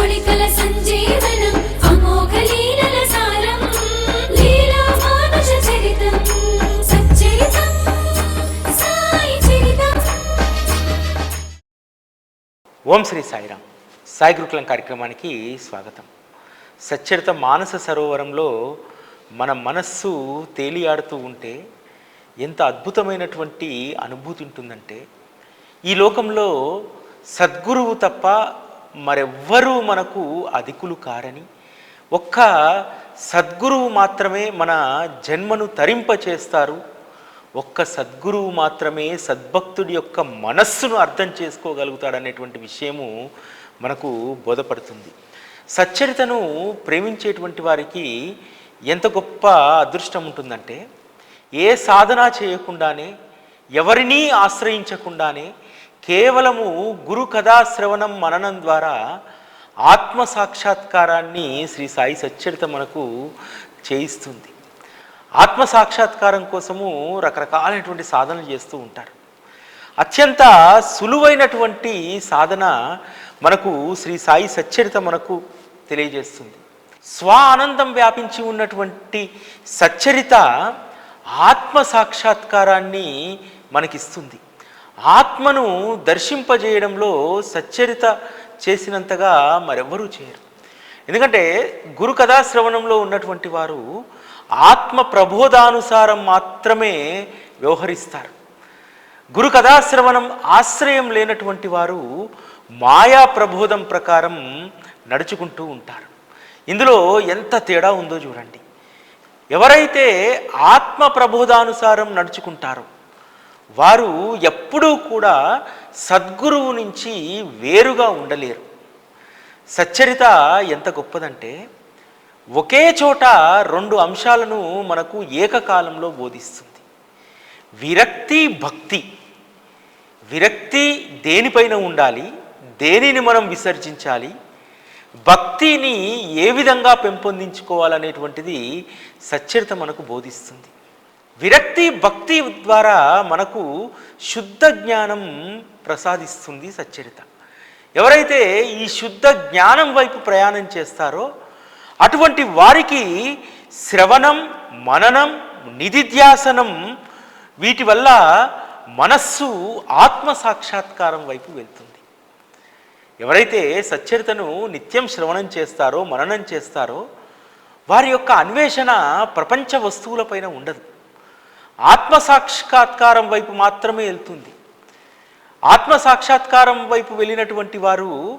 సంజీవనం అమోఘ లీలల సారం లీలా మానుష చరితం సచ్చరితం సాయి చరితం. ఓం శ్రీ సాయిరామ్. సాయి గురుకులం కార్యక్రమానికి స్వాగతం. సచ్చరిత మానస సరోవరంలో మన మనస్సు తేలియాడుతూ ఉంటే ఎంత అద్భుతమైనటువంటి అనుభూతి ఉంటుందంటే ఈ లోకంలో సద్గురువు తప్ప మరెవ్వరూ మనకు అధికులు కారని ఒక్క సద్గురువు మాత్రమే మన జన్మను తరింపచేస్తారు ఒక్క సద్గురువు మాత్రమే సద్భక్తుడి యొక్క మనస్సును అర్థం చేసుకోగలుగుతాడనేటువంటి విషయము మనకు బోధపడుతుంది. సచ్చరితను ప్రేమించేటువంటి వారికి ఎంత గొప్ప అదృష్టం ఉంటుందంటే ఏ సాధన చేయకుండానే ఎవరినీ ఆశ్రయించకుండానే కేవలము గురు కథాశ్రవణం మననం ద్వారా ఆత్మ సాక్షాత్కారాన్ని శ్రీ సాయి సచ్చరిత మనకు చేయిస్తుంది. ఆత్మ సాక్షాత్కారం కోసము రకరకాలైనటువంటి సాధనలు చేస్తూ ఉంటారు. అత్యంత సులువైనటువంటి సాధన మనకు శ్రీ సాయి సచ్చరిత మనకు తెలియజేస్తుంది. స్వ ఆనందం వ్యాపించి ఉన్నటువంటి సచ్చరిత ఆత్మ సాక్షాత్కారాన్ని మనకిస్తుంది. ఆత్మను దర్శింపజేయడంలో సచ్చరిత చేసినంతగా మరెవ్వరూ చేయరు. ఎందుకంటే గురు కథాశ్రవణంలో ఉన్నటువంటి వారు ఆత్మ ప్రబోధానుసారం మాత్రమే వ్యవహరిస్తారు. గురు కథాశ్రవణం ఆశ్రయం లేనటువంటి వారు మాయా ప్రబోధం ప్రకారం నడుచుకుంటూ ఉంటారు. ఇందులో ఎంత తేడా ఉందో చూడండి. ఎవరైతే ఆత్మ ప్రబోధానుసారం నడుచుకుంటారో వారు ఎప్పుడూ కూడా సద్గురువు నుంచి వేరుగా ఉండలేరు. సచ్చరిత ఎంత గొప్పదంటే ఒకే చోట రెండు అంశాలను మనకు ఏకకాలంలో బోధిస్తుంది. విరక్తి భక్తి. విరక్తి దేనిపైన ఉండాలి? దేనిని మనం విసర్జించాలి? భక్తిని ఏ విధంగా పెంపొందించుకోవాలనేటువంటిది సచ్చరిత మనకు బోధిస్తుంది. విరక్తి భక్తి ద్వారా మనకు శుద్ధ జ్ఞానం ప్రసాదిస్తుంది సచ్చరిత. ఎవరైతే ఈ శుద్ధ జ్ఞానం వైపు ప్రయాణం చేస్తారో అటువంటి వారికి శ్రవణం మననం నిధిధ్యాసనం వీటి వల్ల మనస్సు ఆత్మ సాక్షాత్కారం వైపు వెళ్తుంది. ఎవరైతే సచ్చరితను నిత్యం శ్రవణం చేస్తారో మననం చేస్తారో వారి యొక్క అన్వేషణ ప్రపంచ వస్తువులపైన ఉండదు. ఆత్మ సాక్షాత్కారం వైపు మాత్రమే వెళ్తుంది. ఆత్మ సాక్షాత్కారం వైపు వెళ్ళినటువంటి వారు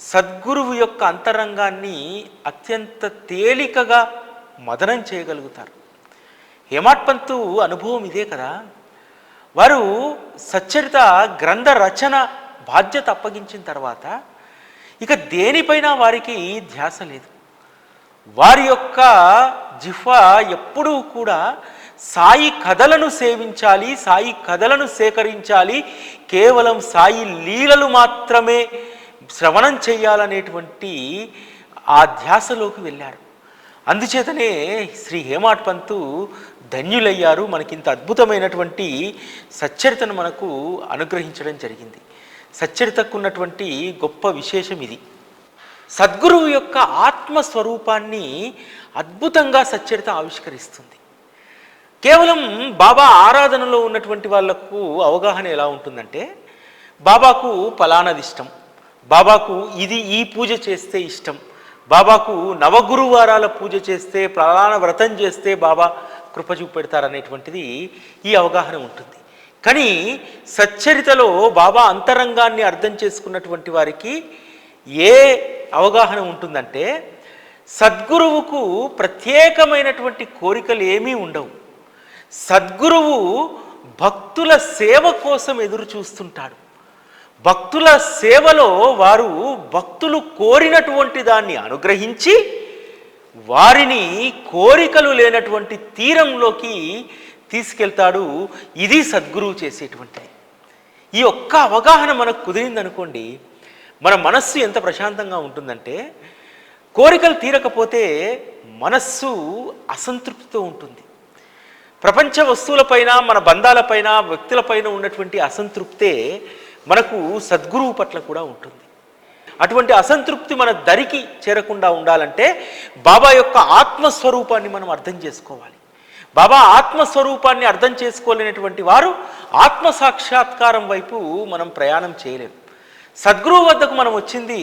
సద్గురువు యొక్క అంతరంగాన్ని అత్యంత తేలికగా మదనం చేయగలుగుతారు. హేమాడ్ పంతు అనుభవం ఇదే కదా. వారు సచ్చరిత గ్రంథ రచన బాధ్యత అప్పగించిన తర్వాత ఇక దేనిపైన వారికి ధ్యాస లేదు. వారి యొక్క జిహ్వ ఎప్పుడూ కూడా సాయి కథలను సేవించాలి సాయి కథలను సేకరించాలి. కేవలం సాయి లీలలు మాత్రమే శ్రవణం చేయాలనేటువంటి ఆ ధ్యాసలోకి వెళ్ళారు. అందుచేతనే శ్రీ హేమాట్ పంతు ధన్యులయ్యారు. మనకింత అద్భుతమైనటువంటి సచ్చరితను మనకు అనుగ్రహించడం జరిగింది. సచ్చరితకు ఉన్నటువంటి గొప్ప విశేషం ఇది. సద్గురువు యొక్క ఆత్మస్వరూపాన్ని అద్భుతంగా సచ్చరిత ఆవిష్కరిస్తుంది. కేవలం బాబా ఆరాధనలో ఉన్నటువంటి వాళ్ళకు అవగాహన ఎలా ఉంటుందంటే బాబాకు పలానది ఇష్టం బాబాకు ఇది ఈ పూజ చేస్తే ఇష్టం బాబాకు నవగురువారాల పూజ చేస్తే ప్రధాన వ్రతం చేస్తే బాబా కృప చూపెడతారనేటువంటిది ఈ అవగాహన ఉంటుంది. కానీ సచ్చరితలో బాబా అంతరంగాన్ని అర్థం చేసుకున్నటువంటి వారికి ఏ అవగాహన ఉంటుందంటే సద్గురువుకు ప్రత్యేకమైనటువంటి కోరికలు ఏమీ ఉండవు. సద్గురువు భక్తుల సేవ కోసం ఎదురు చూస్తుంటాడు. భక్తుల సేవలో వారు భక్తులు కోరినటువంటి దాన్ని అనుగ్రహించి వారిని కోరికలు లేనటువంటి తీరంలోకి తీసుకెళ్తాడు. ఇది సద్గురువు చేసేటువంటిది. ఈ ఒక్క అవగాహన మనకు కుదిరిందనుకోండి మన మనస్సు ఎంత ప్రశాంతంగా ఉంటుందంటే కోరికలు తీరకపోతే మనస్సు అసంతృప్తితో ఉంటుంది. ప్రపంచ వస్తువులపైన మన బంధాలపైన వ్యక్తులపైన ఉన్నటువంటి అసంతృప్తే మనకు సద్గురువు పట్ల కూడా ఉంటుంది. అటువంటి అసంతృప్తి మన దరికి చేరకుండా ఉండాలంటే బాబా యొక్క ఆత్మస్వరూపాన్ని మనం అర్థం చేసుకోవాలి. బాబా ఆత్మస్వరూపాన్ని అర్థం చేసుకోలేనటువంటి వారు ఆత్మ సాక్షాత్కారం వైపు మనం ప్రయాణం చేయలేము సద్గురువు వద్దకు మనం వచ్చింది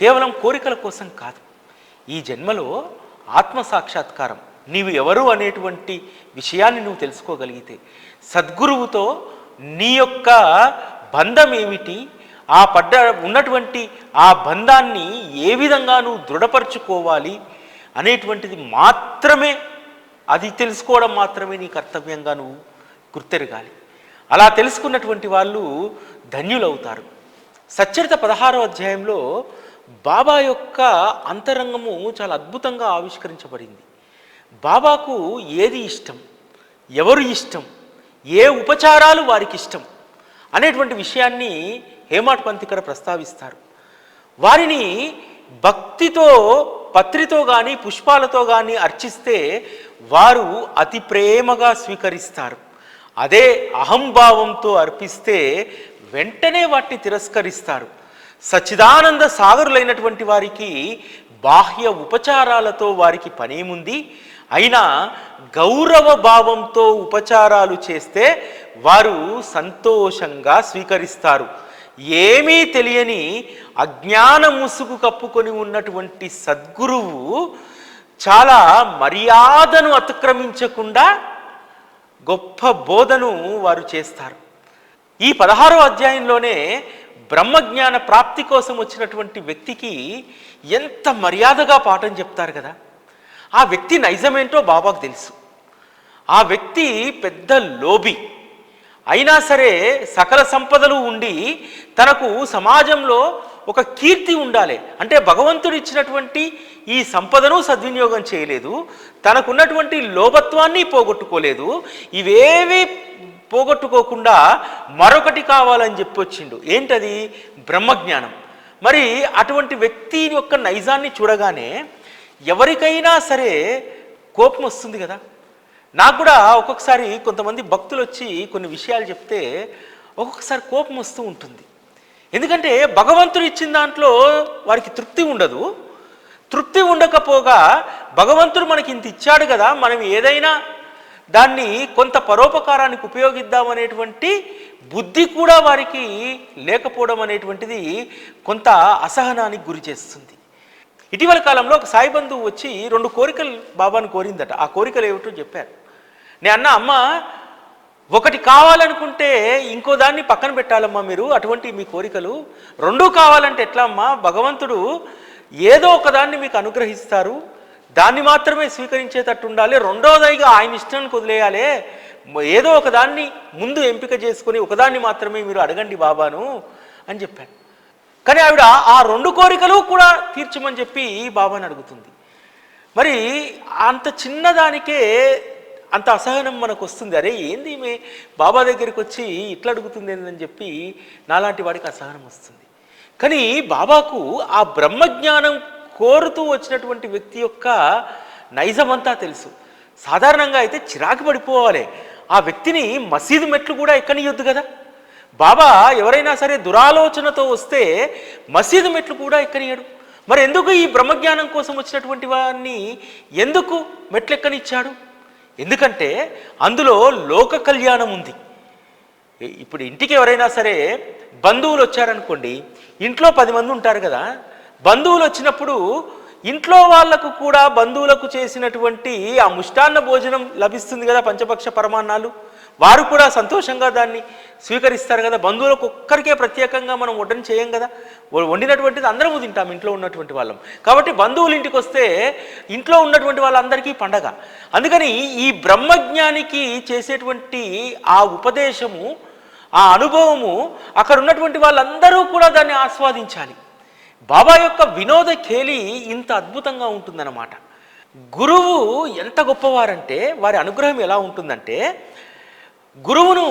కేవలం కోరికల కోసం కాదు. ఈ జన్మలో ఆత్మ సాక్షాత్కారం నీవు ఎవరు అనేటువంటి విషయాన్ని నువ్వు తెలుసుకోగలిగితే సద్గురువుతో నీ యొక్క బంధం ఏమిటి ఆ పడ్డ ఉన్నటువంటి ఆ బంధాన్ని ఏ విధంగా నువ్వు దృఢపరచుకోవాలి అనేటువంటిది మాత్రమే అది తెలుసుకోవడం మాత్రమే నీ కర్తవ్యంగా నువ్వు గుర్తెరగాలి. అలా తెలుసుకున్నటువంటి వాళ్ళు ధన్యులవుతారు. సచ్చరిత పదహారో అధ్యాయంలో బాబా యొక్క అంతరంగము చాలా అద్భుతంగా ఆవిష్కరించబడింది. బాబాకు ఏది ఇష్టం? ఎవరు ఇష్టం? ఏ ఉపచారాలు వారికి ఇష్టం? అనేటువంటి విషయాన్ని హేమాట్ పంత్ ఇక్కడ ప్రస్తావిస్తారు. వారిని భక్తితో పత్రితో కానీ పుష్పాలతో కానీ అర్చిస్తే వారు అతి ప్రేమగా స్వీకరిస్తారు. అదే అహంభావంతో అర్పిస్తే వెంటనే వాటిని తిరస్కరిస్తారు. సచ్చిదానంద సాగరులైనటువంటి వారికి బాహ్య ఉపచారాలతో వారికి పనేముంది? అయినా గౌరవ భావంతో ఉపచారాలు చేస్తే వారు సంతోషంగా స్వీకరిస్తారు. ఏమీ తెలియని అజ్ఞాన ముసుగు కప్పుకొని ఉన్నటువంటి సద్గురువు చాలా మర్యాదను అతిక్రమించకుండా గొప్ప బోధను వారు చేస్తారు. ఈ పదహారో అధ్యాయంలోనే బ్రహ్మజ్ఞాన ప్రాప్తి కోసం వచ్చినటువంటి వ్యక్తికి ఎంత మర్యాదగా పాఠం చెప్తారు కదా? ఆ వ్యక్తి నైజమేంటో బాబాకు తెలుసు. ఆ వ్యక్తి పెద్ద లోబి. అయినా సరే సకల సంపదలు ఉండి తనకు సమాజంలో ఒక కీర్తి ఉండాలి. అంటే భగవంతుడు ఇచ్చినటువంటి ఈ సంపదను సద్వినియోగం చేయలేదు. తనకున్నటువంటి లోభత్వాన్ని పోగొట్టుకోలేదు. ఇవేవి పోగొట్టుకోకుండా మరొకటి కావాలని చెప్పి వచ్చిండు ఏంటది? బ్రహ్మజ్ఞానం. మరి అటువంటి వ్యక్తి యొక్క నైజాన్ని చూడగానే ఎవరికైనా సరే కోపం వస్తుంది కదా. నాకు కూడా ఒక్కొక్కసారి కొంతమంది భక్తులు వచ్చి కొన్ని విషయాలు చెప్తే ఒక్కొక్కసారి కోపం వస్తూ ఉంటుంది. ఎందుకంటే భగవంతుడు ఇచ్చిన దాంట్లో వారికి తృప్తి ఉండదు. తృప్తి ఉండకపోగా భగవంతుడు మనకి ఇంత ఇచ్చాడు కదా మనం ఏదైనా దాన్ని కొంత పరోపకారానికి ఉపయోగిద్దామనేటువంటి బుద్ధి కూడా వారికి లేకపోవడం అనేటువంటిది కొంత అసహనానికి గురి చేస్తుంది. ఇటీవల కాలంలో ఒక సాయి బంధువు వచ్చి రెండు కోరికలు బాబాను కోరిందట. ఆ కోరికలు ఏమిటో చెప్పారు. నేను అన్న అమ్మ ఒకటి కావాలనుకుంటే ఇంకో దాన్ని పక్కన పెట్టాలమ్మా మీరు అటువంటి మీ కోరికలు. రెండూ కావాలంటే ఎట్లా అమ్మా భగవంతుడు ఏదో ఒకదాన్ని మీకు అనుగ్రహిస్తారు. దాన్ని మాత్రమే స్వీకరించేటట్టు ఉండాలి. రెండోదైగా ఆయన ఇష్టానికి వదిలేయాలి. ఏదో ఒకదాన్ని ముందు ఎంపిక చేసుకుని ఒకదాన్ని మాత్రమే మీరు అడగండి బాబాను అని చెప్పాను కానీ ఆవిడ ఆ రెండు కోరికలు కూడా తీర్చమని చెప్పి బాబాని అడుగుతుంది. మరి అంత చిన్నదానికే అంత అసహనం మనకు వస్తుంది. అరే ఏంది ఈమె బాబా దగ్గరికి వచ్చి ఇట్లా అడుగుతుంది ఏందని చెప్పి నాలాంటి వాడికి అసహనం వస్తుంది. కానీ బాబాకు ఆ బ్రహ్మజ్ఞానం కోరుతూ వచ్చినటువంటి వ్యక్తి యొక్క నైజమంతా తెలుసు. సాధారణంగా అయితే చిరాకు పడిపోవాలి. ఆ వ్యక్తిని మసీదు మెట్లు కూడా ఎక్కనియొద్దు కదా? బాబా ఎవరైనా సరే దురాలోచనతో వస్తే మసీదు మెట్లు కూడా ఎక్కనియడు మరి ఎందుకు ఈ బ్రహ్మజ్ఞానం కోసం వచ్చినటువంటి వారిని ఎందుకు మెట్లెక్కనిచ్చాడు? ఎందుకంటే అందులో లోక కళ్యాణం ఉంది. ఇప్పుడు ఇంటికి ఎవరైనా సరే బంధువులు వచ్చారనుకోండి ఇంట్లో పది మంది ఉంటారు కదా బంధువులు వచ్చినప్పుడు ఇంట్లో వాళ్ళకు కూడా బంధువులకు చేసినటువంటి ఆ ముష్టాన్న భోజనం లభిస్తుంది కదా పంచపక్ష పరమాన్నాలు. వారు కూడా సంతోషంగా దాన్ని స్వీకరిస్తారు కదా. బంధువులకు ఒక్కరికే ప్రత్యేకంగా మనం వడ్డన చేయం కదా. వండినటువంటిది అందరము తింటాం ఇంట్లో ఉన్నటువంటి వాళ్ళం. కాబట్టి బంధువులు ఇంటికి వస్తే ఇంట్లో ఉన్నటువంటి వాళ్ళందరికీ పండగ. అందుకని ఈ బ్రహ్మజ్ఞానికి చేసేటువంటి ఆ ఉపదేశము ఆ అనుభవము అక్కడ ఉన్నటువంటి వాళ్ళందరూ కూడా దాన్ని ఆస్వాదించాలి. బాబా యొక్క వినోద ఖేలి ఇంత అద్భుతంగా ఉంటుందన్నమాట. గురువు ఎంత గొప్పవారంటే వారి అనుగ్రహం ఎలా ఉంటుందంటే గురువును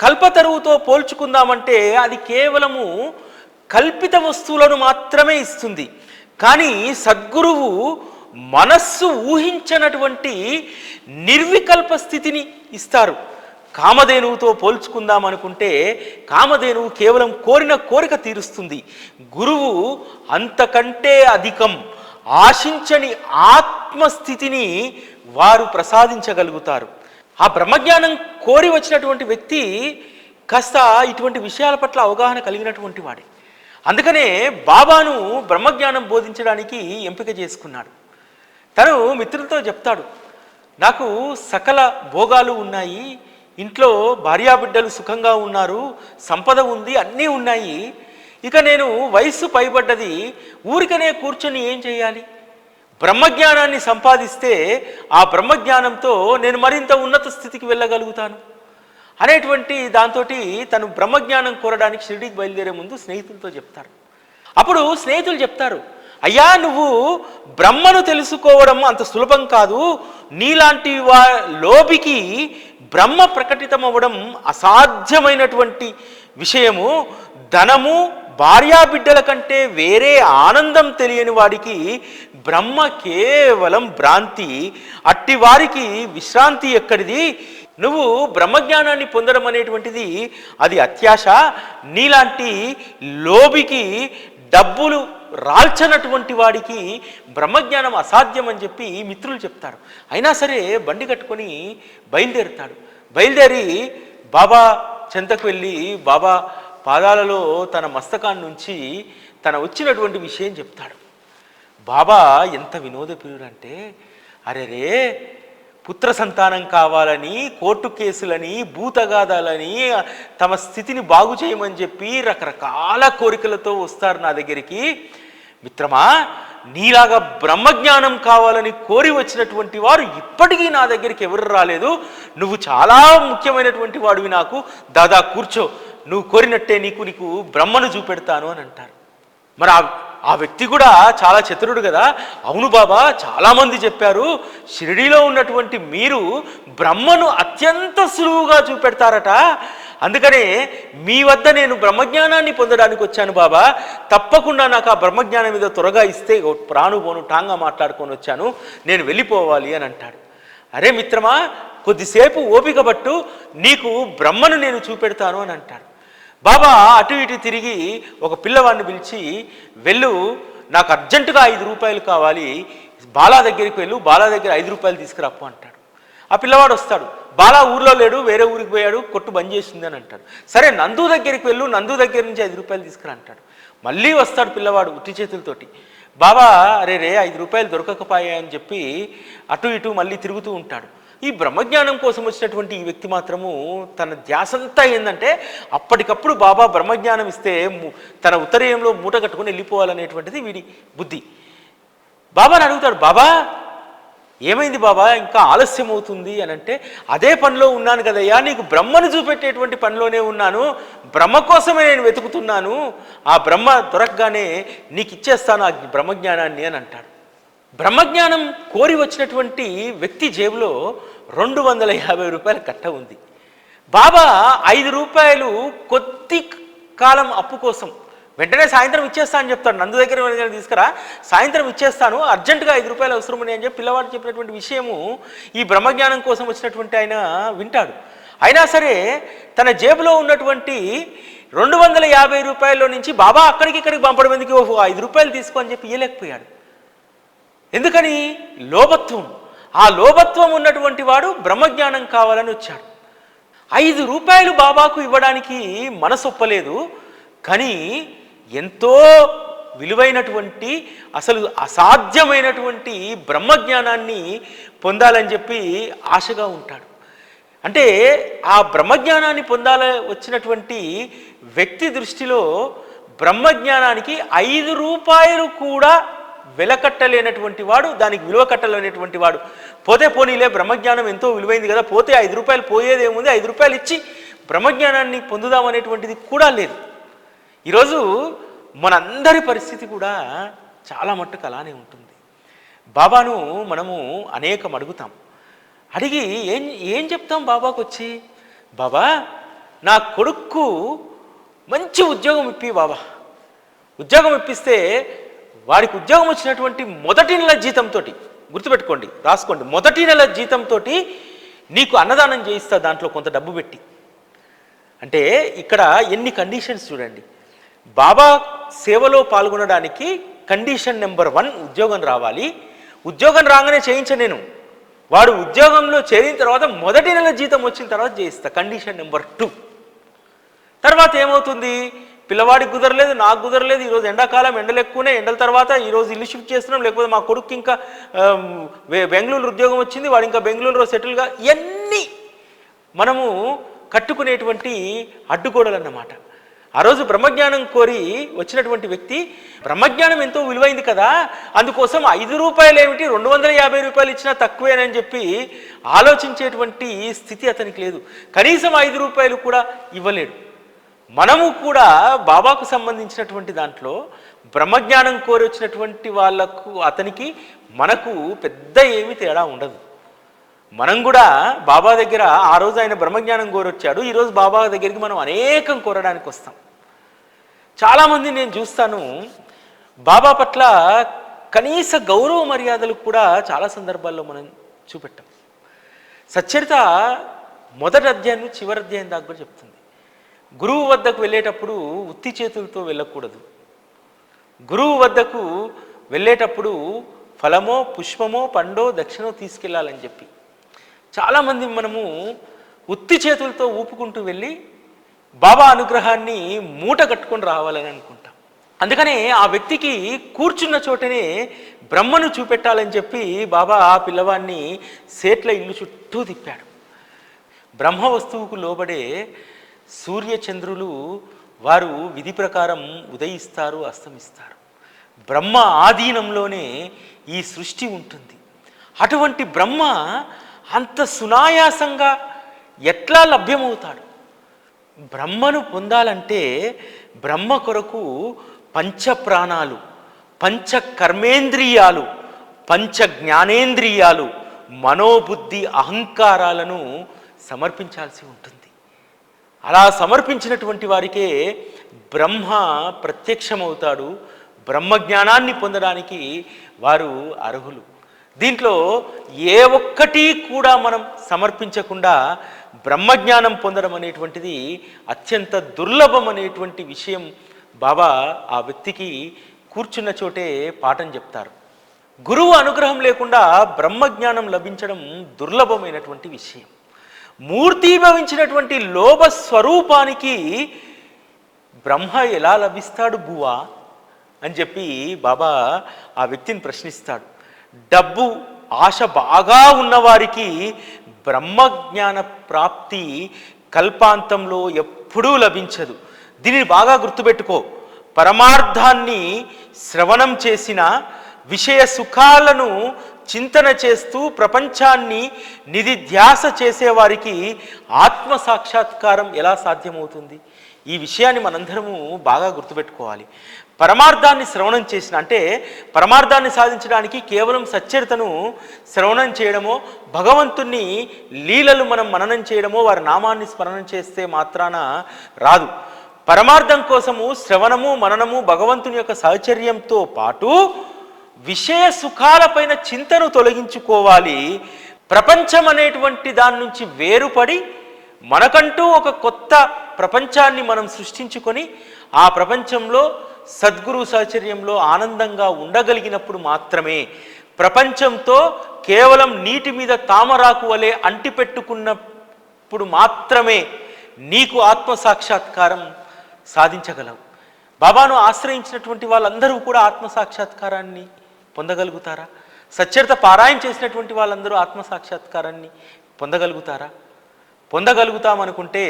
కల్పతరువుతో పోల్చుకుందామంటే అది కేవలము కల్పిత వస్తువులను మాత్రమే ఇస్తుంది. కానీ సద్గురువు మనస్సు ఊహించనటువంటి నిర్వికల్ప స్థితిని ఇస్తారు. కామధేనువుతో పోల్చుకుందాం అనుకుంటే కామధేనువు కేవలం కోరిన కోరిక తీరుస్తుంది. గురువు అంతకంటే అధికం ఆశించని ఆత్మస్థితిని వారు ప్రసాదించగలుగుతారు. ఆ బ్రహ్మజ్ఞానం కోరి వచ్చినటువంటి వ్యక్తి కాస్త ఇటువంటి విషయాల పట్ల అవగాహన కలిగినటువంటి వాడే. అందుకనే బాబాను బ్రహ్మజ్ఞానం బోధించడానికి ఎంపిక చేసుకున్నాడు. తను మిత్రులతో చెప్తాడు నాకు సకల భోగాలు ఉన్నాయి ఇంట్లో భార్యాబిడ్డలు సుఖంగా ఉన్నారు సంపద ఉంది అన్నీ ఉన్నాయి. ఇక నేను వయస్సు పైబడ్డది ఊరికనే కూర్చొని ఏం చేయాలి? బ్రహ్మజ్ఞానాన్ని సంపాదిస్తే ఆ బ్రహ్మజ్ఞానంతో నేను మరింత ఉన్నత స్థితికి వెళ్ళగలుగుతాను. అనేటువంటి దాంతో తను బ్రహ్మజ్ఞానం కోరడానికి షిరిడీకి బయలుదేరే ముందు స్నేహితులతో చెప్తారు. అప్పుడు స్నేహితులు చెప్తారు అయ్యా నువ్వు బ్రహ్మను తెలుసుకోవడం అంత సులభం కాదు. నీలాంటి వా లోబికి బ్రహ్మ ప్రకటితం అవ్వడం అసాధ్యమైనటువంటి విషయము. ధనము భార్యాబిడ్డల కంటే వేరే ఆనందం తెలియని వాడికి బ్రహ్మ కేవలం భ్రాంతి. అట్టి వారికి విశ్రాంతి ఎక్కడిది? నువ్వు బ్రహ్మజ్ఞానాన్ని పొందడం అనేటువంటిది అది అత్యాశ. నీలాంటి లోబికి డబ్బులు రాల్చనటువంటి వాడికి బ్రహ్మజ్ఞానం అసాధ్యం అని చెప్పి మిత్రులు చెప్తారు. అయినా సరే బండి కట్టుకొని బయలుదేరుతాడు. బయలుదేరి బాబా చెంతకు వెళ్ళి బాబా పాదాలలో తన మస్తకాన్ని నుంచి తన వచ్చినటువంటి విషయం చెప్తాడు. బాబా ఎంత వినోదప్రియుడంటే అరే రే పుత్ర సంతానం కావాలని కోర్టు కేసులని భూతగాదాలని తమ స్థితిని బాగు చేయమని చెప్పి రకరకాల కోరికలతో వస్తారు నా దగ్గరికి. మిత్రమా నీలాగా బ్రహ్మజ్ఞానం కావాలని కోరి వచ్చినటువంటి వారు ఇప్పటికీ నా దగ్గరికి ఎవరు రాలేదు. నువ్వు చాలా ముఖ్యమైనటువంటి వాడివి నాకు. దాదా కూర్చో. నువ్వు కోరినట్టే నీకు నీకు బ్రహ్మను చూపెడతాను అని అంటారు. మరి ఆ ఆ వ్యక్తి కూడా చాలా చతురుడు కదా. అవును బాబా చాలామంది చెప్పారు షిరిడీలో ఉన్నటువంటి మీరు బ్రహ్మను అత్యంత సులువుగా చూపెడతారట. అందుకనే మీ వద్ద నేను బ్రహ్మజ్ఞానాన్ని పొందడానికి వచ్చాను బాబా. తప్పకుండా నాకు ఆ బ్రహ్మజ్ఞానం మీద త్వరగా ఇస్తే ఓ ప్రాణు పోను టాంగా మాట్లాడుకొని వచ్చాను. నేను వెళ్ళిపోవాలి అని అంటాడు. అరే మిత్రమా కొద్దిసేపు ఓపిక పట్టు నీకు బ్రహ్మను నేను చూపెడతాను అని అంటాడు. బాబా అటు ఇటు తిరిగి ఒక పిల్లవాడిని పిలిచి వెళ్ళు నాకు అర్జెంటుగా ఐదు రూపాయలు కావాలి బాలా దగ్గరికి వెళ్ళు బాలా దగ్గర ఐదు రూపాయలు తీసుకురాపు అంటాడు. ఆ పిల్లవాడు వస్తాడు బాలా ఊర్లో లేడు వేరే ఊరికి పోయాడు కొట్టు బంద్ చేసింది అని అంటాడు. సరే నందు దగ్గరికి వెళ్ళు నందు దగ్గర నుంచి ఐదు రూపాయలు తీసుకురా అంటాడు. మళ్ళీ వస్తాడు పిల్లవాడు ఉట్టి చేతులతోటి. బాబా అరే రే ఐదు రూపాయలు దొరకకపోయాయని చెప్పి అటు ఇటు మళ్ళీ తిరుగుతూ ఉంటాడు. ఈ బ్రహ్మజ్ఞానం కోసం వచ్చినటువంటి ఈ వ్యక్తి మాత్రము తన ధ్యాసంతా ఏంటంటే అప్పటికప్పుడు బాబా బ్రహ్మజ్ఞానం ఇస్తే ము- తన ఉత్తరీయంలో మూట కట్టుకుని వెళ్ళిపోవాలనేటువంటిది వీడి బుద్ధి. బాబాని అడుగుతాడు బాబా ఏమైంది బాబా? ఇంకా ఆలస్యం అవుతుంది అని అంటే అదే పనిలో ఉన్నాను కదయ్యా నీకు బ్రహ్మను చూపెట్టేటువంటి పనిలోనే ఉన్నాను బ్రహ్మ కోసమే నేను వెతుకుతున్నాను ఆ బ్రహ్మ దొరకగానే నీకు ఇచ్చేస్తాను ఆ బ్రహ్మజ్ఞానాన్ని అని అంటాడు. బ్రహ్మజ్ఞానం కోరి వచ్చినటువంటి వ్యక్తి జేబులో రెండు వందల యాభై రూపాయల కట్ట ఉంది. బాబా ఐదు రూపాయలు కొద్ది కాలం అప్పు కోసం వెంటనే సాయంత్రం ఇచ్చేస్తా అని చెప్తాడు. నందు దగ్గర తీసుకురా సాయంత్రం ఇచ్చేస్తాను అర్జెంటుగా ఐదు రూపాయలు అవసరమని అని చెప్పి పిల్లవాడు చెప్పినటువంటి విషయము ఈ బ్రహ్మజ్ఞానం కోసం వచ్చినటువంటి ఆయన వింటాడు. అయినా సరే తన జేబులో ఉన్నటువంటి రెండు వందల యాభై రూపాయల నుంచి బాబా అక్కడికి ఇక్కడికి పంపడం ఎందుకు? ఐదు రూపాయలు తీసుకో అని చెప్పి ఇయ్యలేకపోయాడు. ఎందుకని? లోభత్వం. ఆ లోభత్వం ఉన్నటువంటి వాడు బ్రహ్మజ్ఞానం కావాలని వచ్చాడు. ఐదు రూపాయలు బాబాకు ఇవ్వడానికి మనసు ఒప్పలేదు. కానీ ఎంతో విలువైనటువంటి అసలు అసాధ్యమైనటువంటి బ్రహ్మజ్ఞానాన్ని పొందాలని చెప్పి ఆశగా ఉంటాడు. అంటే ఆ బ్రహ్మజ్ఞానాన్ని పొందాల వచ్చినటువంటి వ్యక్తి దృష్టిలో బ్రహ్మజ్ఞానానికి ఐదు రూపాయలు కూడా వెలకట్టలేనటువంటి వాడు దానికి విలువ కట్టలేనటువంటి వాడు. పోతే పోనీలే బ్రహ్మజ్ఞానం ఎంతో విలువైంది కదా పోతే ఐదు రూపాయలు పోయేదేముంది ఐదు రూపాయలు ఇచ్చి బ్రహ్మజ్ఞానాన్ని పొందుదాం అనేటువంటిది కూడా లేదు. ఈరోజు మనందరి పరిస్థితి కూడా చాలా మట్టుకు అలానే ఉంటుంది. బాబాను మనము అనేకం అడుగుతాం. అడిగి ఏం ఏం చెప్తాం బాబాకు వచ్చి బాబా నా కొడుక్కు మంచి ఉద్యోగం ఇప్పి బాబా. ఉద్యోగం ఇప్పిస్తే వాడికి ఉద్యోగం వచ్చినటువంటి మొదటి నెల జీతంతో గుర్తుపెట్టుకోండి రాసుకోండి మొదటి నెల జీతంతో నీకు అన్నదానం చేయిస్తా దాంట్లో కొంత డబ్బు పెట్టి. అంటే ఇక్కడ ఎన్ని కండిషన్స్ చూడండి. బాబా సేవలో పాల్గొనడానికి కండిషన్ నెంబర్ వన్ ఉద్యోగం రావాలి. ఉద్యోగం రాగానే చేయించ నేను. వాడు ఉద్యోగంలో చేరిన తర్వాత మొదటి నెల జీతం వచ్చిన తర్వాత చేయిస్తా కండిషన్ నెంబర్ టూ. తర్వాత ఏమవుతుంది? పిల్లవాడికి కుదరలేదు నాకు కుదరలేదు ఈరోజు ఎండాకాలం ఎండలు ఎక్కువనే ఎండల తర్వాత ఈరోజు ఇల్లు షిఫ్ట్ చేస్తున్నాం లేకపోతే మా కొడుకు ఇంకా బెంగళూరు ఉద్యోగం వచ్చింది వాడు ఇంకా బెంగళూరులో సెటిల్గా ఇవన్నీ మనము కట్టుకునేటువంటి అడ్డుగోడలు అన్నమాట ఆ రోజు బ్రహ్మజ్ఞానం కోరి వచ్చినటువంటి వ్యక్తి బ్రహ్మజ్ఞానం ఎంతో విలువైంది కదా అందుకోసం ఐదు రూపాయలు ఏమిటి రెండు వందల యాభై రూపాయలు ఇచ్చినా తక్కువేనని చెప్పి ఆలోచించేటువంటి స్థితి అతనికి లేదు. కనీసం ఐదు రూపాయలు కూడా ఇవ్వలేడు. మనము కూడా బాబాకు సంబంధించినటువంటి దాంట్లో బ్రహ్మజ్ఞానం కోరి వచ్చినటువంటి వాళ్ళకు అతనికి మనకు పెద్ద ఏమి తేడా ఉండదు. మనం కూడా బాబా దగ్గర ఆ రోజు ఆయన బ్రహ్మజ్ఞానం కోరొచ్చాడు ఈరోజు బాబా దగ్గరికి మనం అనేకం కోరడానికి వస్తాం. చాలామంది నేను చూస్తాను బాబా పట్ల కనీస గౌరవ మర్యాదలు కూడా చాలా సందర్భాల్లో మనం చూపెట్టాం. సచ్చరిత మొదటి అధ్యాయం చివరి అధ్యాయం దాకా కూడా చెప్తుంది. గురువు వద్దకు వెళ్ళేటప్పుడు ఉత్తి చేతులతో వెళ్ళకూడదు. గురువు వద్దకు వెళ్ళేటప్పుడు ఫలమో పుష్పమో పండో దక్షిణో తీసుకెళ్ళాలని చెప్పి. చాలామంది మనము ఉత్తి చేతులతో ఊపుకుంటూ వెళ్ళి బాబా అనుగ్రహాన్ని మూట కట్టుకొని రావాలని అనుకుంటాం. అందుకనే ఆ వ్యక్తికి కూర్చున్న చోటనే బ్రహ్మను చూపెట్టాలని చెప్పి బాబా ఆ పిల్లవాడిని సేట్ల ఇల్లు చుట్టూ తిప్పాడు. బ్రహ్మ వస్తువుకు లోబడే సూర్యచంద్రులు వారు విధి ప్రకారం ఉదయిస్తారు అస్తమిస్తారు. బ్రహ్మ ఆధీనంలోనే ఈ సృష్టి ఉంటుంది. అటువంటి బ్రహ్మ అంత సునాయాసంగా ఎట్లా లభ్యమవుతాడు? బ్రహ్మను పొందాలంటే బ్రహ్మ కొరకు పంచ ప్రాణాలు పంచ కర్మేంద్రియాలు పంచ జ్ఞానేంద్రియాలు మనోబుద్ధి అహంకారాలను సమర్పించాల్సి ఉంటుంది. అలా సమర్పించినటువంటి వారికే బ్రహ్మ ప్రత్యక్షమవుతాడు. బ్రహ్మజ్ఞానాన్ని పొందడానికి వారు అర్హులు. దీంట్లో ఏ ఒక్కటి కూడా మనం సమర్పించకుండా బ్రహ్మజ్ఞానం పొందడం అనేటువంటిది అత్యంత దుర్లభం అనేటువంటి విషయం బాబా ఆ వ్యక్తికి కూర్చున్న చోటే పాఠం చెప్తారు. గురువు అనుగ్రహం లేకుండా బ్రహ్మజ్ఞానం లభించడం దుర్లభమైనటువంటి విషయం. మూర్తీభవించినటువంటి లోభ స్వరూపానికి బ్రహ్మ ఎలా లభిస్తాడు బువా? అని చెప్పి బాబా ఆ వ్యక్తిని ప్రశ్నిస్తాడు. డబ్బు ఆశ బాగా ఉన్నవారికి బ్రహ్మజ్ఞాన ప్రాప్తి కల్పాంతంలో ఎప్పుడూ లభించదు. దీనిని బాగా గుర్తుపెట్టుకో. పరమార్థాన్ని శ్రవణం చేసిన విషయ సుఖాలను చింతన చేస్తూ ప్రపంచాన్ని నిధిధ్యాస చేసేవారికి ఆత్మ సాక్షాత్కారం ఎలా సాధ్యమవుతుంది? ఈ విషయాన్ని మనందరము బాగా గుర్తుపెట్టుకోవాలి. పరమార్థాన్ని శ్రవణం చేసిన అంటే పరమార్థాన్ని సాధించడానికి కేవలం సచ్చరితను శ్రవణం చేయడమో భగవంతుణ్ణి లీలలు మనం మననం చేయడమో వారి నామాన్ని స్మరణం చేస్తే మాత్రాన రాదు. పరమార్థం కోసము శ్రవణము మననము భగవంతుని యొక్క సహచర్యంతో పాటు విషయ సుఖాలపైన చింతను తొలగించుకోవాలి. ప్రపంచం అనేటువంటి దాని నుంచి వేరుపడి మనకంటూ ఒక కొత్త ప్రపంచాన్ని మనం సృష్టించుకొని ఆ ప్రపంచంలో సద్గురు సహచర్యంలో ఆనందంగా ఉండగలిగినప్పుడు మాత్రమే ప్రపంచంతో కేవలం నీటి మీద తామరాకు వలె అంటిపెట్టుకున్నప్పుడు మాత్రమే నీకు ఆత్మ సాక్షాత్కారం సాధించగలవు. బాబాను ఆశ్రయించినటువంటి వాళ్ళందరూ కూడా ఆత్మ సాక్షాత్కారాన్ని పొందగలుగుతారా? సచ్చరిత పారాయణ చేసినటువంటి వాళ్ళందరూ ఆత్మ సాక్షాత్కారాన్ని పొందగలుగుతారా? పొందగలుగుతామనుకుంటే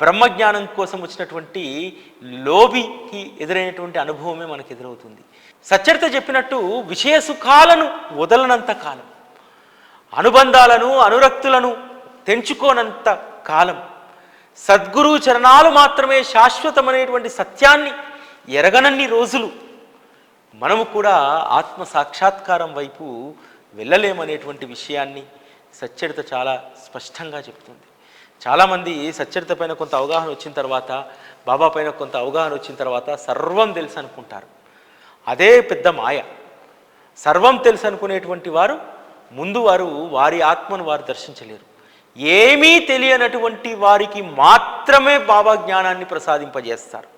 బ్రహ్మజ్ఞానం కోసం వచ్చినటువంటి లోబికి ఎదురైనటువంటి అనుభవమే మనకు ఎదురవుతుంది. సచ్చరిత చెప్పినట్టు విషయ సుఖాలను వదలనంత కాలం అనుబంధాలను అనురక్తులను తెంచుకోనంత కాలం సద్గురు చరణాలు మాత్రమే శాశ్వతమైనటువంటి సత్యాన్ని ఎరగనన్ని రోజులు మనము కూడా ఆత్మ సాక్షాత్కారం వైపు వెళ్ళలేమనేటువంటి విషయాన్ని సచ్చరిత చాలా స్పష్టంగా చెప్తుంది. చాలామంది సచ్చరిత పైన కొంత అవగాహన వచ్చిన తర్వాత బాబా పైన కొంత అవగాహన వచ్చిన తర్వాత సర్వం తెలుసు అనుకుంటారు. అదే పెద్ద మాయ. సర్వం తెలుసు అనుకునేటువంటి వారు ముందు వారు వారి ఆత్మను వారు దర్శించలేరు. ఏమీ తెలియనటువంటి వారికి మాత్రమే బాబా జ్ఞానాన్ని ప్రసాదింపజేస్తారు.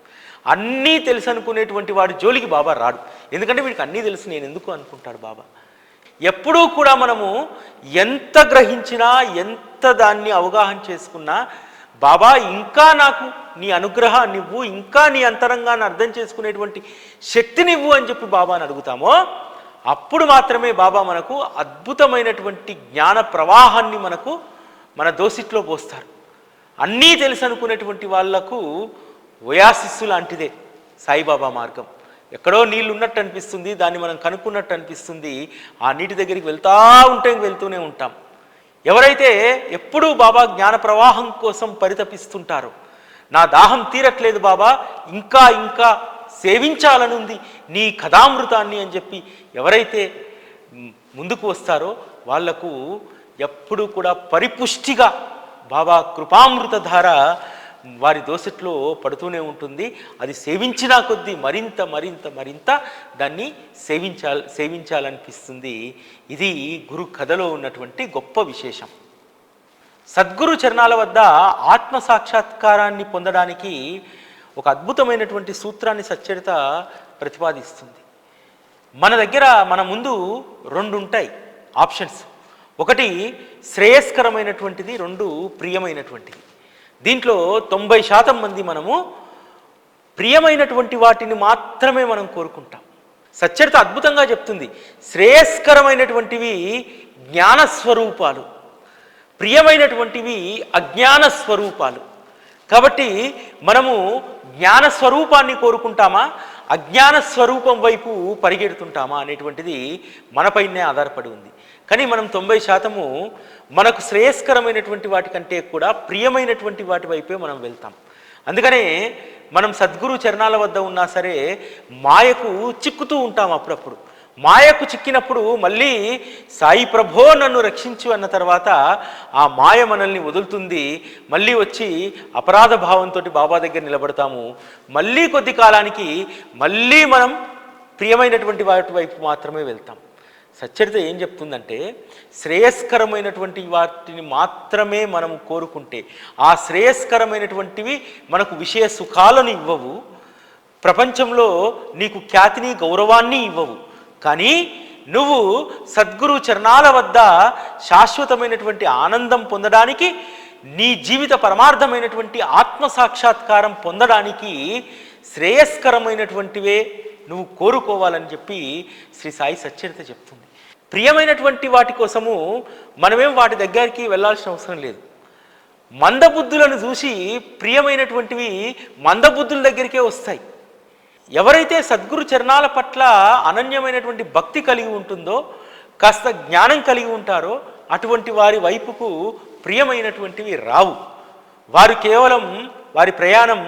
అన్నీ తెలుసు అనుకునేటువంటి వాడు జోలికి బాబా రాడు. ఎందుకంటే వీడికి అన్నీ తెలుసు నేను ఎందుకు అనుకుంటాడు బాబా? ఎప్పుడూ కూడా మనము ఎంత గ్రహించినా ఎంత దాన్ని అవగాహన చేసుకున్నా బాబా ఇంకా నాకు నీ అనుగ్రహం నువ్వు ఇంకా నీ అంతరంగాన్ని అర్థం చేసుకునేటువంటి శక్తినివ్వు అని చెప్పి బాబాని అడుగుతామో అప్పుడు మాత్రమే బాబా మనకు అద్భుతమైనటువంటి జ్ఞాన ప్రవాహాన్ని మనకు మన దోసిట్లో పోస్తారు. అన్నీ తెలుసు అనుకునేటువంటి వాళ్ళకు ఓయాసిస్సు లాంటిదే సాయిబాబా మార్గం. ఎక్కడో నీళ్ళు ఉన్నట్టు అనిపిస్తుంది దాన్ని మనం కనుక్కున్నట్టు అనిపిస్తుంది. ఆ నీటి దగ్గరికి వెళ్తూ ఉంటే వెళ్తూనే ఉంటాం. ఎవరైతే ఎప్పుడూ బాబా జ్ఞాన ప్రవాహం కోసం పరితపిస్తుంటారో నా దాహం తీరట్లేదు బాబా ఇంకా ఇంకా సేవించాలనుంది నీ కథామృతాన్ని అని చెప్పి ఎవరైతే ముందుకు వస్తారో వాళ్ళకు ఎప్పుడూ కూడా పరిపుష్టిగా బాబా కృపామృత ధార వారి దోసెట్లో పడుతూనే ఉంటుంది. అది సేవించినా కొద్దీ మరింత మరింత మరింత దాన్ని సేవించాలి సేవించాలనిపిస్తుంది. ఇది గురు కథలో ఉన్నటువంటి గొప్ప విశేషం. సద్గురు చరణాల వద్ద ఆత్మ సాక్షాత్కారాన్ని పొందడానికి ఒక అద్భుతమైనటువంటి సూత్రాన్ని సచ్చరిత ప్రతిపాదిస్తుంది. మన దగ్గర మన ముందు రెండు ఉంటాయి ఆప్షన్స్. ఒకటి శ్రేయస్కరమైనటువంటిది రెండు ప్రియమైనటువంటిది. దీంట్లో తొంభై శాతం మంది మనము ప్రియమైనటువంటి వాటిని మాత్రమే మనం కోరుకుంటాం. సచ్చరిత అద్భుతంగా చెప్తుంది. శ్రేయస్కరమైనటువంటివి జ్ఞానస్వరూపాలు ప్రియమైనటువంటివి అజ్ఞాన స్వరూపాలు. కాబట్టి మనము జ్ఞాన స్వరూపాన్ని కోరుకుంటామా? అజ్ఞాన స్వరూపం వైపు పరిగెడుతుంటామా అనేటువంటిది మనపైనే ఆధారపడి ఉంది. కానీ మనం తొంభై శాతము మనకు శ్రేయస్కరమైనటువంటి వాటికంటే కూడా ప్రియమైనటువంటి వాటి వైపే మనం వెళ్తాం. అందుకనే మనం సద్గురు చరణాల వద్ద ఉన్నా సరే మాయకు చిక్కుతూ ఉంటాం అప్పుడప్పుడు. మాయకు చిక్కినప్పుడు మళ్ళీ సాయి ప్రభో నన్ను రక్షించు అన్న తర్వాత ఆ మాయ మనల్ని వదులుతుంది. మళ్ళీ వచ్చి అపరాధ భావంతో బాబా దగ్గర నిలబడతాము. మళ్ళీ కొద్ది కాలానికి మళ్ళీ మనం ప్రియమైనటువంటి వాటి వైపు మాత్రమే వెళ్తాం. సచ్చరిత ఏం చెప్తుందంటే శ్రేయస్కరమైనటువంటి వాటిని మాత్రమే మనము కోరుకుంటే ఆ శ్రేయస్కరమైనటువంటివి మనకు విషయ సుఖాలను ఇవ్వవు. ప్రపంచంలో నీకు ఖ్యాతిని గౌరవాన్ని ఇవ్వవు. కానీ నువ్వు సద్గురు చరణాల వద్ద శాశ్వతమైనటువంటి ఆనందం పొందడానికి నీ జీవిత పరమార్థమైనటువంటి ఆత్మ సాక్షాత్కారం పొందడానికి శ్రేయస్కరమైనటువంటివే నువ్వు కోరుకోవాలని చెప్పి శ్రీ సాయి సచ్చరిత చెప్తుంది. ప్రియమైనటువంటి వాటి కోసము మనమేం వాటి దగ్గరికి వెళ్ళాల్సిన అవసరం లేదు. మందబుద్ధులను చూసి ప్రియమైనటువంటివి మందబుద్ధుల దగ్గరికే వస్తాయి. ఎవరైతే సద్గురు చరణాల పట్ల అనన్యమైనటువంటి భక్తి కలిగి ఉంటుందో కాస్త జ్ఞానం కలిగి ఉంటారో అటువంటి వారి వైపుకు ప్రియమైనటువంటివి రావు. వారు కేవలం వారి ప్రయాణం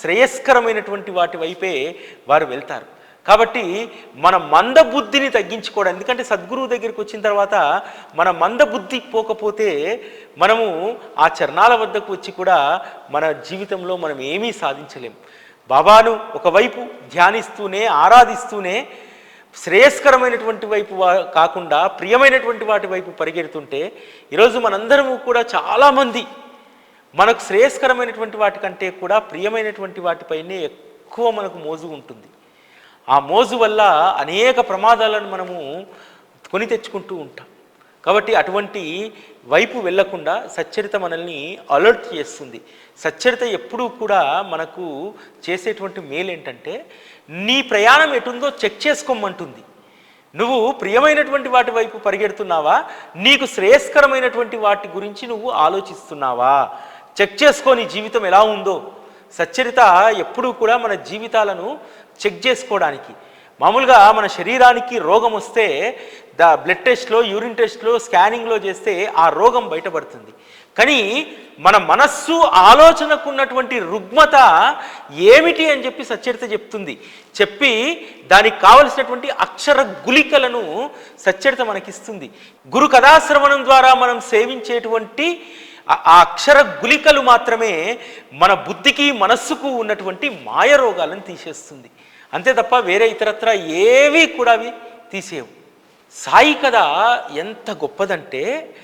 శ్రేయస్కరమైనటువంటి వాటి వైపే వారు వెళ్తారు. కాబట్టి మన మందబుద్ధిని తగ్గించుకోవడం ఎందుకంటే సద్గురువు దగ్గరికి వచ్చిన తర్వాత మన మందబుద్ధి పోకపోతే మనము ఆ చరణాల వద్దకు వచ్చి కూడా మన జీవితంలో మనం ఏమీ సాధించలేం. బాబాను ఒకవైపు ధ్యానిస్తూనే ఆరాధిస్తూనే శ్రేయస్కరమైనటువంటి వైపు కాకుండా ప్రియమైనటువంటి వాటి వైపు పరిగెడుతుంటే ఈరోజు మనందరము కూడా చాలామంది మనకు శ్రేయస్కరమైనటువంటి వాటికంటే కూడా ప్రియమైనటువంటి వాటిపైనే ఎక్కువ మనకు మోజు ఉంటుంది. ఆ మోజు వల్ల అనేక ప్రమాదాలను మనము కొని తెచ్చుకుంటూ ఉంటాం. కాబట్టి అటువంటి వైపు వెళ్ళకుండా సచ్చరిత మనల్ని అలర్ట్ చేస్తుంది. సచ్చరిత ఎప్పుడూ కూడా మనకు చేసేటువంటి మేలు ఏంటంటే నీ ప్రయాణం ఎటుందో చెక్ చేసుకోమంటుంది. నువ్వు ప్రియమైనటువంటి వాటి వైపు పరిగెడుతున్నావా? నీకు శ్రేయస్కరమైనటువంటి వాటి గురించి నువ్వు ఆలోచిస్తున్నావా? చెక్ చేసుకొని జీవితం ఎలా ఉందో. సచ్చరిత ఎప్పుడూ కూడా మన జీవితాలను చెక్ చేసుకోవడానికి. మామూలుగా మన శరీరానికి రోగం వస్తే ద బ్లడ్ టెస్ట్లో యూరిన్ టెస్ట్లో స్కానింగ్లో చేస్తే ఆ రోగం బయటపడుతుంది. కానీ మన మనస్సు ఆలోచనకు ఉన్నటువంటి రుగ్మత ఏమిటి అని చెప్పి సచ్చరిత చెప్తుంది. చెప్పి దానికి కావలసినటువంటి అక్షర గుళికలను సచ్చరిత మనకిస్తుంది. గురు కథాశ్రవణం ద్వారా మనం సేవించేటువంటి ఆ అక్షర గుళికలు మాత్రమే మన బుద్ధికి మనస్సుకు ఉన్నటువంటి మాయ రోగాలను తీసేస్తుంది. అంతే తప్ప వేరే ఇతరత్ర ఏవి కూడా అవి తీసేవు. సాయి కథ ఎంత గొప్పదంటే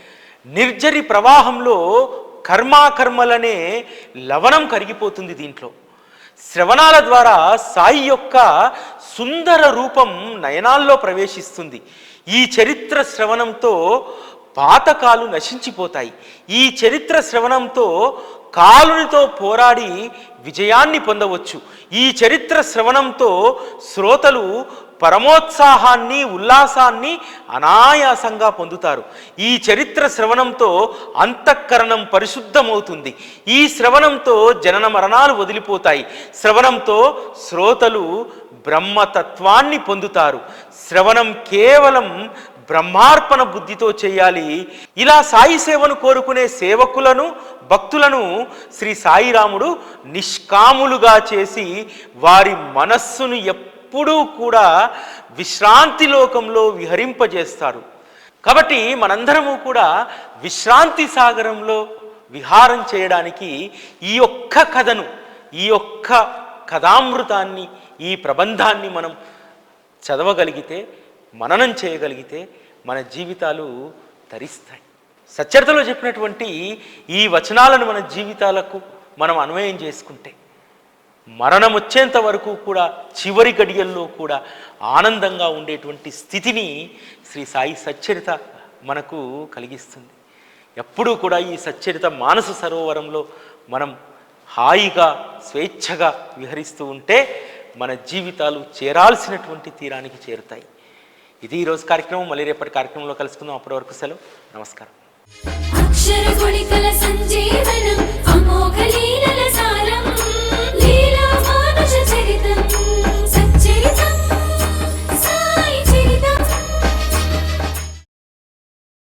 నిర్జరి ప్రవాహంలో కర్మాకర్మలనే లవణం కరిగిపోతుంది దీంట్లో. శ్రవణాల ద్వారా సాయి యొక్క సుందర రూపం నయనాల్లో ప్రవేశిస్తుంది. ఈ చరిత్ర శ్రవణంతో పాతకాలు నశించిపోతాయి. ఈ చరిత్ర శ్రవణంతో కాలునితో పోరాడి విజయాన్ని పొందవచ్చు. ఈ చరిత్ర శ్రవణంతో శ్రోతలు పరమోత్సాహాన్ని ఉల్లాసాన్ని అనాయాసంగా పొందుతారు. ఈ చరిత్ర శ్రవణంతో అంతఃకరణం పరిశుద్ధమవుతుంది. ఈ శ్రవణంతో జనన మరణాలు వదిలిపోతాయి. శ్రవణంతో శ్రోతలు బ్రహ్మతత్వాన్ని పొందుతారు. శ్రవణం కేవలం బ్రహ్మార్పణ బుద్ధితో చేయాలి. ఇలా సాయి సేవను కోరుకునే సేవకులను భక్తులను శ్రీ సాయిరాముడు నిష్కాములుగా చేసి వారి మనస్సును ఎప్పుడూ కూడా విశ్రాంతి లోకంలో విహరింపజేస్తాడు కాబట్టి మనందరము కూడా విశ్రాంతి సాగరంలో విహారం చేయడానికి ఈ ఒక్క కథను ఈ ఒక్క కథామృతాన్ని ఈ ప్రబంధాన్ని మనం చదవగలిగితే మననం చేయగలిగితే మన జీవితాలు తరిస్తాయి. సచ్చరితలో చెప్పినటువంటి ఈ వచనాలను మన జీవితాలకు మనం అన్వయం చేసుకుంటే మరణం వచ్చేంత వరకు కూడా చివరి గడియల్లో కూడా ఆనందంగా ఉండేటువంటి స్థితిని శ్రీ సాయి సచ్చరిత మనకు కలిగిస్తుంది. ఎప్పుడూ కూడా ఈ సచ్చరిత మానస సరోవరంలో మనం హాయిగా స్వేచ్ఛగా విహరిస్తూ ఉంటే మన జీవితాలు చేరాల్సినటువంటి తీరానికి చేరుతాయి. ఇది ఈరోజు కార్యక్రమం. మళ్ళీ రేపటి కార్యక్రమంలో కలుసుకుందాం. అప్పటి వరకు సెలవు. నమస్కారం. అక్షర